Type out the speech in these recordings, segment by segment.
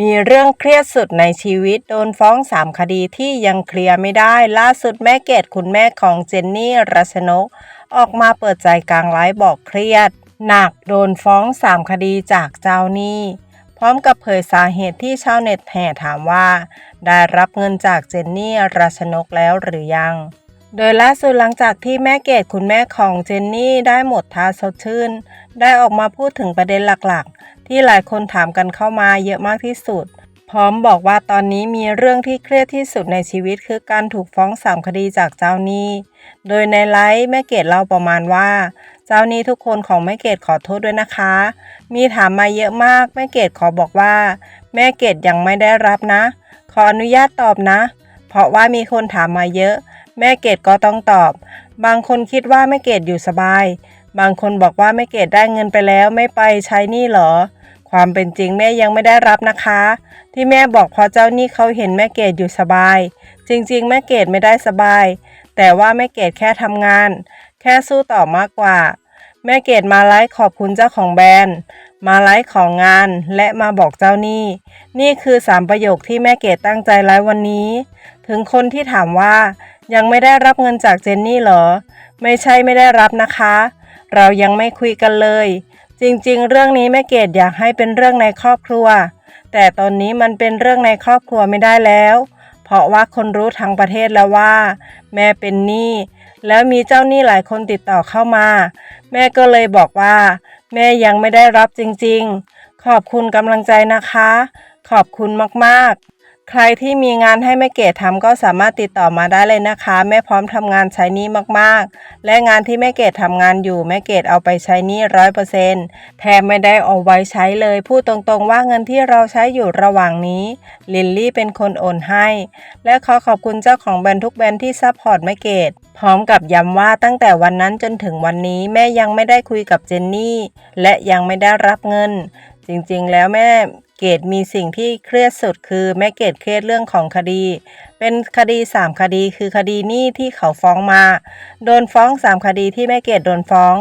มีเรื่องเครียดสุดในชีวิตโดนฟ้องสามคดีที่ยังเคลียร์ไม่ได้ ล่าสุดแม่เกดคุณแม่ของเจนนี่รัชนก ออกมาเปิดใจกลางไลฟ์บอกเครียด หนักโดนฟ้องสามคดีจากเจ้าหนี้ พร้อมกับเผยสาเหตุที่ชาวเน็ตแห่ถามว่า ได้รับเงินจากเจนนี่รัชนกแล้วหรือยัง โดยล่าสุดหลังจากที่แม่เกดคุณแม่ของเจนนี่ได้หมดท่าสดชื่น ได้ออกมาพูดถึงประเด็นหลักๆ ที่หลายคนถามกันเข้ามาเยอะมากที่สุด พร้อมบอกว่าตอนนี้มีเรื่องที่เครียดที่สุดในชีวิตคือการถูกฟ้องสามคดีจากเจ้าหนี้ โดยในไลฟ์แม่เกดเล่าประมาณว่า เจ้าหนี้ทุกคนของแม่เกดขอโทษด้วยนะคะ มีถามมาเยอะมากแม่เกดขอบอกว่า แม่เกดยังไม่ได้รับนะ ขออนุญาตตอบนะ เพราะว่ามีคนถามมาเยอะ แม่เกดก็ต้องตอบ บางคนคิดว่าแม่เกดอยู่สบายบางคนบอกว่าแม่เกดได้เงินไปแล้วไม่ไปใช้หนี้เหรอ ความเป็นจริงแม่ยังไม่ได้รับนะคะ ที่แม่บอกเพราะเจ้านี้เขาเห็นแม่เกดอยู่สบาย จริงๆ แม่เกดไม่ได้สบาย แต่ว่าแม่เกดแค่ทำงาน แค่สู้ต่อมากกว่า แม่เกดมาไลฟ์ขอบคุณเจ้าของแบรนด์ มาไลฟ์ของงานและมาบอกเจ้านี้นี่คือสามประโยคที่แม่เกดตั้งใจไลฟ์วันนี้ ถึงคนที่ถามว่ายังไม่ได้รับเงินจากเจนนี่เหรอ ไม่ใช่ไม่ได้รับนะคะ เรายังไม่คุยกันเลย จริงๆ เรื่องนี้แม่เกดอยากให้เป็นเรื่องในครอบครัว แต่ตอนนี้มันเป็นเรื่องในครอบครัวไม่ได้แล้ว เพราะว่าคนรู้ทั้งประเทศแล้วว่า แม่เป็นหนี้แล้วมีเจ้าหนี้หลายคนติดต่อเข้ามา แม่ก็เลยบอกว่า แม่ยังไม่ได้รับจริงๆ ขอบคุณกำลังใจนะคะ ขอบคุณมากๆ ใครที่มีงานให้แม่เกดทำก็สามารถติดต่อมาได้เลยนะคะ แม่พร้อมทำงานใช้นี้มากๆ และงานที่แม่เกดทำงานอยู่แม่เกดเอาไปใช้นี้ร้อยเปอร์เซ็นต์แทบไม่ได้เอาไว้ใช้เลย พูดตรงๆว่าเงินที่เราใช้อยู่ระหว่างนี้ลินลี่เป็นคนโอนให้ และขอขอบคุณเจ้าของแบรนด์ทุกแบรนด์ที่ซัพพอร์ตแม่เกดพร้อมกับย้ำว่าตั้งแต่วันนั้นจนถึงวันนี้แม่ยังไม่ได้คุยกับเจนนี่และยังไม่ได้รับเงิน จริงๆ แล้วแม่ เกดมีสิ่งที่เครียดสุดคือแม่เกดเครียดเรื่องของคดี เป็นคดี 3 คดีคือคดีหนี้ที่เขาฟ้องมา โดนฟ้อง 3 คดีที่แม่เกดโดนฟ้อง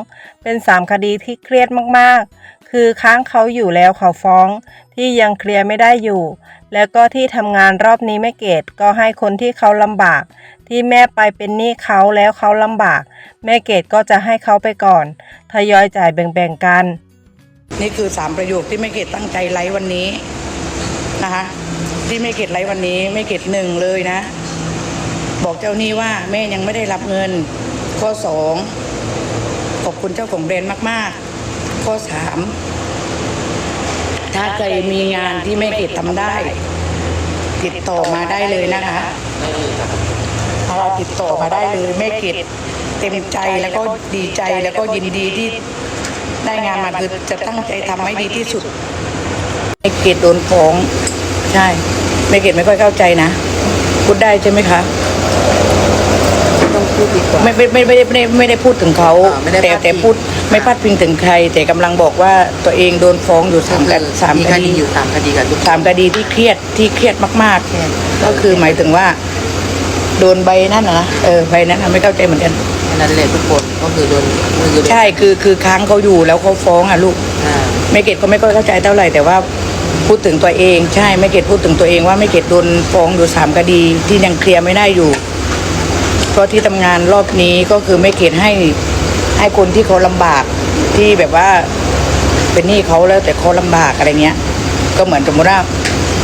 เป็น 3 คดีที่เครียดมากๆ คือค้างเขาอยู่แล้วเขาฟ้อง ที่ยังเคลียร์ไม่ได้อยู่ แล้วก็ที่ทำงานรอบนี้แม่เกดก็ให้คนที่เขาลำบาก ที่แม่ไปเป็นหนี้เขาแล้วเขาลำบาก แม่เกดก็จะให้เขาไปก่อน ทยอยจ่ายแบ่งๆกัน นี่คือสามประโยคที่แม่เกดตั้งใจไลฟ์วันนี้นะคะ ที่แม่เกดไลฟ์วันนี้แม่เกดหนึ่งเลยนะ บอกเจ้าหนี้ว่าแม่ยังไม่ได้รับเงิน ข้อสองขอบคุณเจ้าของแบรนด์มาก ๆ ข้อสามถ้าใครมีงานที่แม่เกดทำได้ ติดต่อมาได้เลยนะคะเราติดต่อมาได้เลยแม่เกดเต็มใจแล้วก็ดีใจแล้วก็ยินดีที่ ได้งานมาคือจะตั้งใจทำให้ดีที่สุดไม่เกดโดนฟ้องใช่ไม่เกดไม่ค่อยเข้าใจนะพูดได้ใช่ไหมคะต้องพูดดีกว่าไม่ไม่ไม่ไม่ได้ไม่ได้ไม่ได้พูดถึงเขาอ่าไม่ได้แต่พาดพิงแต่พูดไม่พาดพิงถึงใคร แต่กำลังบอกว่าตัวเองโดนฟ้องอยู่สามกันสามมีคคดีดีอยู่สามคดีกับทุกสามคดีที่เครียดที่เครียดมากเครียดๆก็คือหมายถึงว่า โดนใบนั่นนะนะเออใบนั้นน่ะไม่เข้าใจเหมือนกันแค่ นั้นแหละทุกคนก็คือโดนก็คือโดนใช่คือคือค้างเขาอยู่แล้วเขาฟ้องอะลูกอ่าแม่เกดก็ไม่ค่อยเข้าใจเท่าไหร่แต่ว่าพูดถึงตัวเอง ใช่แม่เกดพูดถึงตัวเองว่าแม่เกดโดนฟ้องอยู่สามคดีที่ยังเคลียร์ไม่ได้อยู่ เพราะที่ทำงานรอบนี้ก็คือแม่เกดให้ให้คนที่เขาลำบากที่แบบว่าเป็นหนี้เขาแล้วแต่เขาลำบากอะไรเงี้ย ก็เหมือนสมมติว่า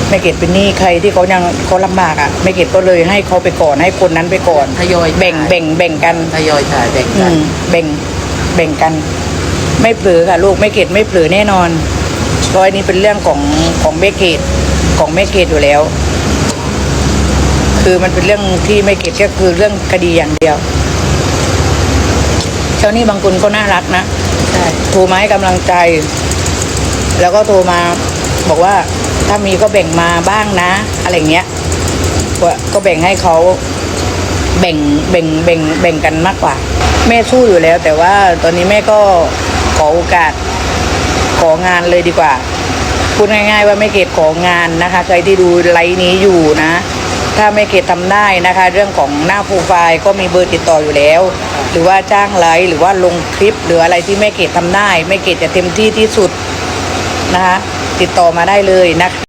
แม่เกดเป็นหนี้ใครที่เขายังเขาลำบากอะแม่เกดก็เลยให้เขาไปก่อนให้คนนั้นไปก่อนทยอยแบ่งแบ่งแบ่งกันทยอยจ่ายแบ่งอืกันมแบ่งแบ่งกัน ไม่เผลอค่ะ ลูกไม่เกตไม่เผลอแน่นอนเพราะอันนี้เป็นเรื่องของของแม่เกตของแม่เกตอยู่แล้ว คือมันเป็นเรื่องที่แม่เกตก็คือเรื่องคดีอย่างเดียวเจ้าหนี้บางคนก็น่ารักนะ ใช่โทรมาให้กำลังใจ แล้วก็โทรมาบอกว่า ถ้ามีก็แบ่งมาบ้างนะ อะไรเงี้ยก็แบ่งให้เขาแบ่งแบ่งแบ่งแบ่งกันมากกว่า แม่สู้อยู่แล้ว แต่ว่าตอนนี้แม่ก็ขอโอกาสของานเลยดีกว่า พูดง่าย ๆ ว่าแม่เกดของานนะคะ ใครที่ดูไลฟ์นี้อยู่นะ ถ้าแม่เกดทำได้นะคะ เรื่องของหน้าโปรไฟล์ก็มีเบอร์ติดต่ออยู่แล้ว หรือว่าจ้างไลฟ์หรือว่าลงคลิป หรืออะไรที่แม่เกดทำได้แม่เกดจะเต็มที่ที่สุดนะคะ ติดต่อมาได้เลยนะคะ